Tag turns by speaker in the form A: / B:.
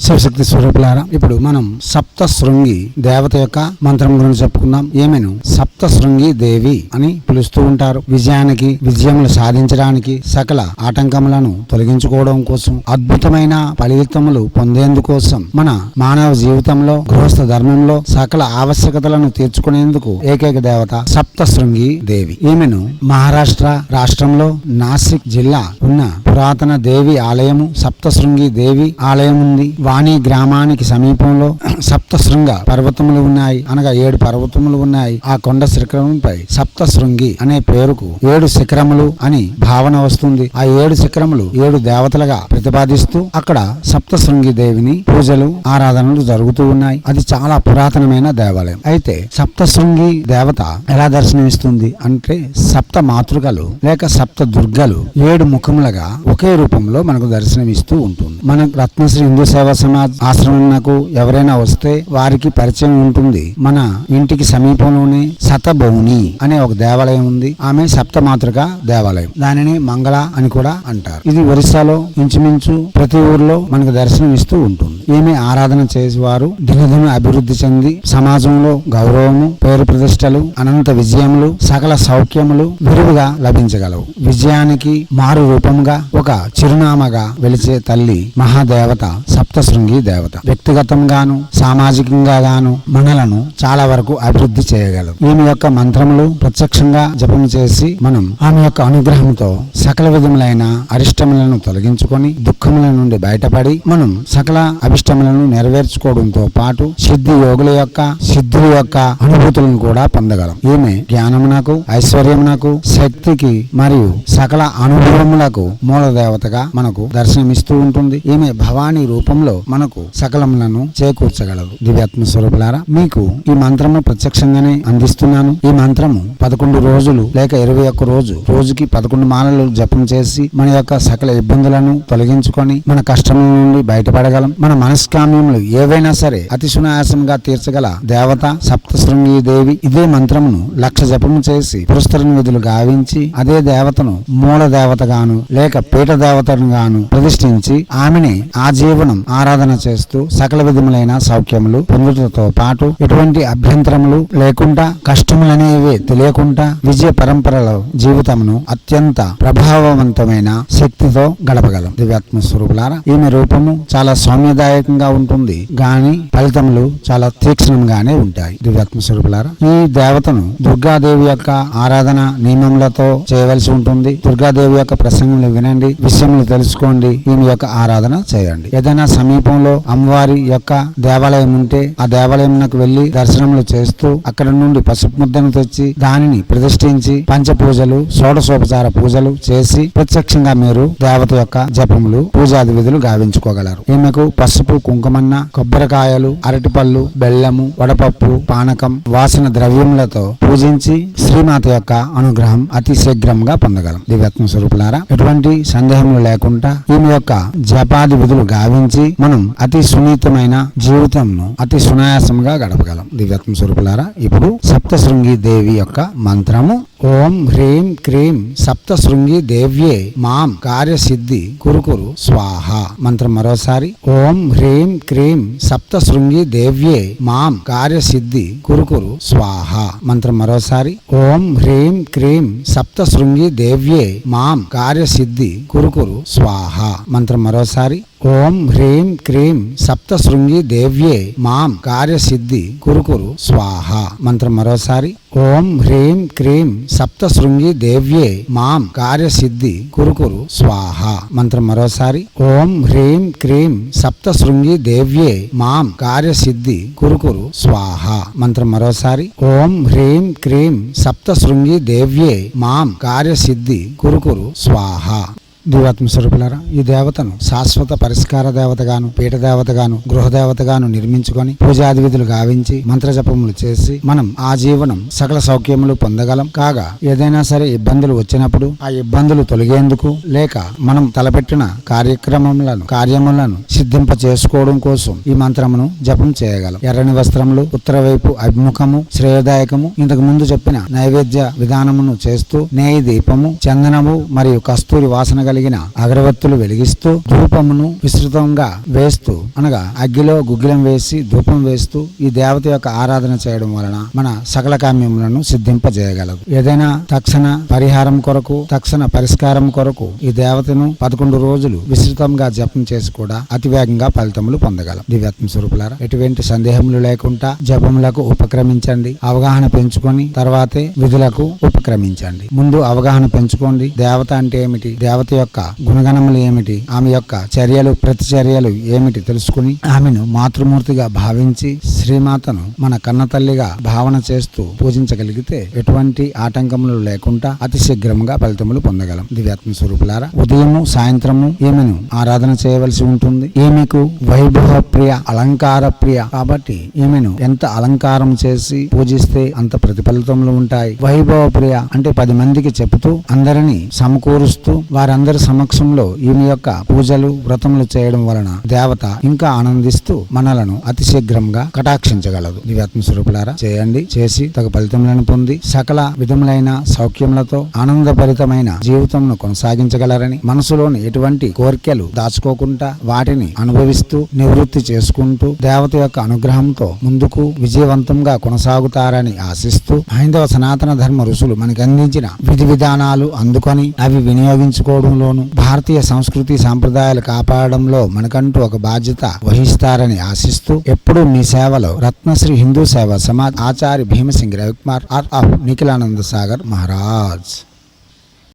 A: శివశక్తి స్వరూపులారా ఇప్పుడు మనం సప్త శృంగి దేవత యొక్క మంత్రం గురించి చెప్పుకుందాం. ఏమేను? సప్త శృంగి దేవి అని పిలుస్తూ ఉంటారు. విజయానికి విజయములు సాధించడానికి సకల ఆటంకములను తొలగించుకోవడం కోసం అద్భుతమైన ఫలితములు పొందేందుకోసం మన మానవ జీవితంలో గృహస్థ ధర్మంలో సకల ఆవశ్యకతలను తీర్చుకునేందుకు ఏకైక దేవత సప్త శృంగి దేవి. ఈమెను మహారాష్ట్ర రాష్ట్రంలో నాసిక్ జిల్లా ఉన్న పురాతన దేవి ఆలయము సప్తశృంగి దేవి ఆలయం ఉంది. వాణి గ్రామానికి సమీపంలో సప్తశృంగ పర్వతములు ఉన్నాయి. అనగా ఏడు పర్వతములు ఉన్నాయి. ఆ కొండ శిఖరంపై సప్తశృంగి అనే పేరుకు ఏడు శిఖరములు అని భావన వస్తుంది. ఆ ఏడు శిఖరములు ఏడు దేవతలుగా ప్రతిపాదిస్తూ అక్కడ సప్తశృంగి దేవిని పూజలు ఆరాధనలు జరుగుతూ ఉన్నాయి. అది చాలా పురాతనమైన దేవాలయం. అయితే సప్తశృంగి దేవత ఎలా దర్శనమిస్తుంది అంటే సప్త మాతృకలు లేక సప్త దుర్గలు ఏడు ముఖములుగా ఒకే రూపంలో మనకు దర్శనమిస్తూ ఉంటుంది. మన రత్నశ్రీ హిందూ సేవా సమాజ్ ఆశ్రమంకు ఎవరైనా వస్తే వారికి పరిచయం ఉంటుంది. మన ఇంటికి సమీపంలోనే సతభౌని అనే ఒక దేవాలయం ఉంది. ఆమె సప్తమాతృక దేవాలయం. దానిని మంగళ అని కూడా అంటారు. ఇది ఒరిస్సాలో ఇంచుమించు ప్రతి ఊర్లో మనకు దర్శనం ఇస్తూ ఉంటుంది. ఈమె ఆరాధన చేసేవారు దినదిన అభివృద్ధి చెంది సమాజంలో గౌరవము పేరు ప్రతిష్టలు అనంత విజయములు సకల సౌఖ్యములు విరివిగా లభించగలవు. విజయానికి మారు రూపంగా ఒక చిరునామాగా వెలిచే తల్లి మహాదేవత సప్త శృంగి దేవత. వ్యక్తిగతంగాను సామాజికంగా గాను మనలను చాలా వరకు అభివృద్ధి చేయగలరు ఈమె యొక్క మంత్రములు ప్రత్యక్షంగా జపం చేసి మనం ఆమె యొక్క అనుగ్రహంతో సకల విధములైన అరిష్టములను తొలగించుకొని దుఃఖముల నుండి బయటపడి మనం సకల అభిష్టములను నెరవేర్చుకోవడంతో పాటు సిద్ధి యోగుల యొక్క సిద్ధుల యొక్క అనుభూతులను కూడా పొందగలం. ఈమె జ్ఞానమునకు ఐశ్వర్యమునకు శక్తికి మరియు సకల అనుభవములకు మూల దేవతగా మనకు దర్శనమిస్తూ ఉంటుంది. ఈమె భవానీ రూపంలో మనకు సకలములను చేకూర్చగలదు దివ్యాత్మ స్వరూపులారా మీకు ఈ మంత్రము ప్రత్యక్షంగానే అందిస్తున్నాను. ఈ మంత్రము పదకొండు రోజులు లేక ఇరవై ఒక్క రోజు రోజుకి పదకొండు మాలలు జపం చేసి మన యొక్క సకల ఇబ్బందులను తొలగించుకొని మన కష్టముల నుండి బయటపడగలం. మన మనస్కామ్యములు ఏవైనా సరే అతి సునాయాసంగా తీర్చగల దేవత సప్తశృంగి దేవి ఇదే మంత్రమును లక్ష జపము చేసి పురస్కరణ విధులు గావించి అదే దేవతను మూల దేవతగాను లేక పీఠ దేవతను గాను ప్రతిష్ఠించి ఆమెని ఆ జీవనం ఆరాధన చేస్తూ సకల విధములైన సౌఖ్యములు పొందుటతో పాటు ఎటువంటి అభ్యంతరములు లేకుండా కష్టములనేవి తెలియకుండా విజయ పరంపరలో జీవితమును అత్యంత ప్రభావవంతమైన శక్తితో గడపగలం. దివ్యాత్మ స్వరూపులారా ఈమె రూపము చాలా సౌమ్యదాయకంగా ఉంటుంది గాని ఫలితములు చాలా తీక్షణంగానే ఉంటాయి. దివ్యాత్మ స్వరూపులారా ఈ దేవతను దుర్గాదేవి యొక్క ఆరాధన నియమములతో చేయవలసి ఉంటుంది. దుర్గాదేవి యొక్క ప్రసంగములు వినండి విషయములు తెలుసుకోండి ఈమె యొక్క ఆరాధన చేయండి. ఏదైనా సమీపంలో అమ్మవారి యొక్క దేవాలయం ఉంటే ఆ దేవాలయంకు వెళ్ళి దర్శనములు చేస్తూ అక్కడ నుండి పసుపు ముద్దను తెచ్చి దానిని ప్రతిష్ఠించి పంచ పూజలు షోడశోపచార పూజలు చేసి ప్రత్యక్షంగా మీరు దేవత యొక్క జపములు పూజాది విధులు గావించుకోగలరు. ఈమెకు పసుపు కుంకుమన్న కొబ్బరికాయలు అరటిపళ్ళు బెల్లము వడపప్పు పానకం వాసన ద్రవ్యములతో పూజించి శ్రీమాత యొక్క అనుగ్రహం అతి శీఘ్రంగా పొందగలం. దివ్యాత్మ స్వరూపులారా ఎటువంటి సందేహములు లేకుండా ఈమె యొక్క జపాది విధులు గావించి మనం అతి సున్నితమైన జీవితంను అతి సునాయాసంగా గడపగలం. దివ్యాత్మ స్వరూపులారా ఇప్పుడు సప్తశృంగి దేవి యొక్క మంత్రము ఓం హ్రీం క్రీం సప్తశృంగి దేవ్యే మాం కార్యసిద్ధి కురుకురు స్వాహ. మంత్రం మరోసారి. ఓం హ్రీం క్రీం సప్తశృంగి దేవ్యే మాం కార్యసిద్ధి కురుకురు స్వాహ. మంత్రం మరోసారి. ఓం హ్రీం క్రీం సప్తశృంగి దేవ్యే మాం కార్యసిద్ధి కురుకురు స్వాహ. మంత్రం మరోసారి. ఓం హ్రీం క్రీం సప్తశృంగి దేవ్యే మాం కార్యసిద్ధి కురుకురు స్వాహ. మంత్రం మరోసారి. ఓం హ్రీం క్రీం సప్తశృంగి దేవ్యే మాం కార్యసిద్ధి కురుకురు స్వాహ. మంత్రం మరోసారి. ఓం హ్రీం క్రీం సప్తశృంగి దేవ్యే మాం కార్యసిద్ధి కురుకురు స్వాహ. మంత్రం మరోసారి. ఓం హ్రీం క్రీం సప్తశృంగి దేవ్యే మాం కార్యసిద్ధి కురుకురు స్వాహ. దివాత్మ స్వరూపులారా ఈ దేవతను శాశ్వత పరిష్కార దేవతగాను పీఠ దేవతగాను గృహ దేవతగాను నిర్మించుకొని పూజాది విధులు గావించి మంత్రజపములు చేసి మనం ఆ జీవనం సకల సౌఖ్యములు పొందగలం. కాగా ఏదైనా సరే ఇబ్బందులు వచ్చినప్పుడు ఆ ఇబ్బందులు తొలగేందుకు లేక మనం తలపెట్టిన కార్యక్రమములను కార్యములను సిద్ధింప చేసుకోవడం కోసం ఈ మంత్రమును జపం చేయగలం. ఎర్రని వస్త్రములు ఉత్తర వైపు అభిముఖము శ్రేయదాయకము ఇంతకు ముందు చెప్పిన నైవేద్య విధానమును చేస్తూ నేయి దీపము చందనము మరియు కస్తూరి వాసన కలిగిన అగరవత్తులు వెలిగిస్తూ ధూపమును విస్తృతంగా వేస్తూ అనగా అగ్గిలో గుగ్గిలం వేసి ధూపం వేస్తూ ఈ దేవత యొక్క ఆరాధన చేయడం వలన మన సకల కామ్యములను సిద్ధింపజేయగలదు. ఏదైనా తక్షణ పరిహారం కొరకు తక్షణ పరిష్కారం కొరకు ఈ దేవతను పదకొండు రోజులు విస్తృతంగా జపం చేసి కూడా అతివేగంగా ఫలితములు పొందగలం. దివ్యాత్మ స్వరూపులారా ఎటువంటి సందేహములు లేకుండా జపములకు ఉపక్రమించండి. అవగాహన పెంచుకొని తర్వాతే విధులకు ఉపక్రమించండి. ముందు అవగాహన పెంచుకోండి. దేవత అంటే ఏమిటి? దేవత యొక్క గుణగణములు ఏమిటి? ఆమె యొక్క చర్యలు ప్రతిచర్యలు ఏమిటి తెలుసుకుని ఆమెను మాతృమూర్తిగా భావించి శ్రీమాతను మన కన్న తల్లిగా భావన చేస్తూ పూజించగలిగితే ఎటువంటి ఆటంకములు లేకుండా అతి శీఘ్రంగా ఫలితములు పొందగలం. దివ్యాత్మ స్వరూపులారా ఉదయము సాయంత్రము ఈమెను ఆరాధన చేయవలసి ఉంటుంది? ఈమెకు వైభవ ప్రియ అలంకార ప్రియ కాబట్టి ఈమెను ఎంత అలంకారం చేసి పూజిస్తే అంత ప్రతిఫలితములు ఉంటాయి? వైభవ ప్రియ అంటే పది మందికి చెబుతూ అందరినీ సమకూరుస్తూ వారందరూ అందరి సమక్షంలో ఈమె యొక్క పూజలు వ్రతములు చేయడం వలన దేవత ఇంకా ఆనందిస్తూ మనలను అతి శీఘ్రంగా కటాక్షించగలదు. దివ్యాత్మ స్వరూపులారా చేయండి. చేసి తగు ఫలితములను పొంది సకల విధములైన సౌఖ్యములతో ఆనందభరితమైన జీవితంను కొనసాగించగలరని మనసులోని ఎటువంటి కోరికలు దాచుకోకుండా వాటిని అనుభవిస్తూ నివృత్తి చేసుకుంటూ దేవత యొక్క అనుగ్రహంతో ముందుకు విజయవంతంగా కొనసాగుతారని ఆశిస్తూ హైందవ సనాతన ధర్మ ఋషులు మనకి అందించిన విధి విధానాలు అందుకొని అవి వినియోగించుకోవడం వినియోగించుకోవడంలోను భారతీయ సంస్కృతి సాంప్రదాయాలు కాపాడడంలో మనకంటూ ఒక బాధ్యత వహిస్తారని ఆశిస్తూ ఎప్పుడూ మీ సేవలో రత్నశ్రీ హిందూ సేవ సమాజ్ ఆచార్య భీమసింగ్ రవికుమార్ ఆర్ ఆఫ్ నిఖిలానంద సాగర్ మహారాజ్.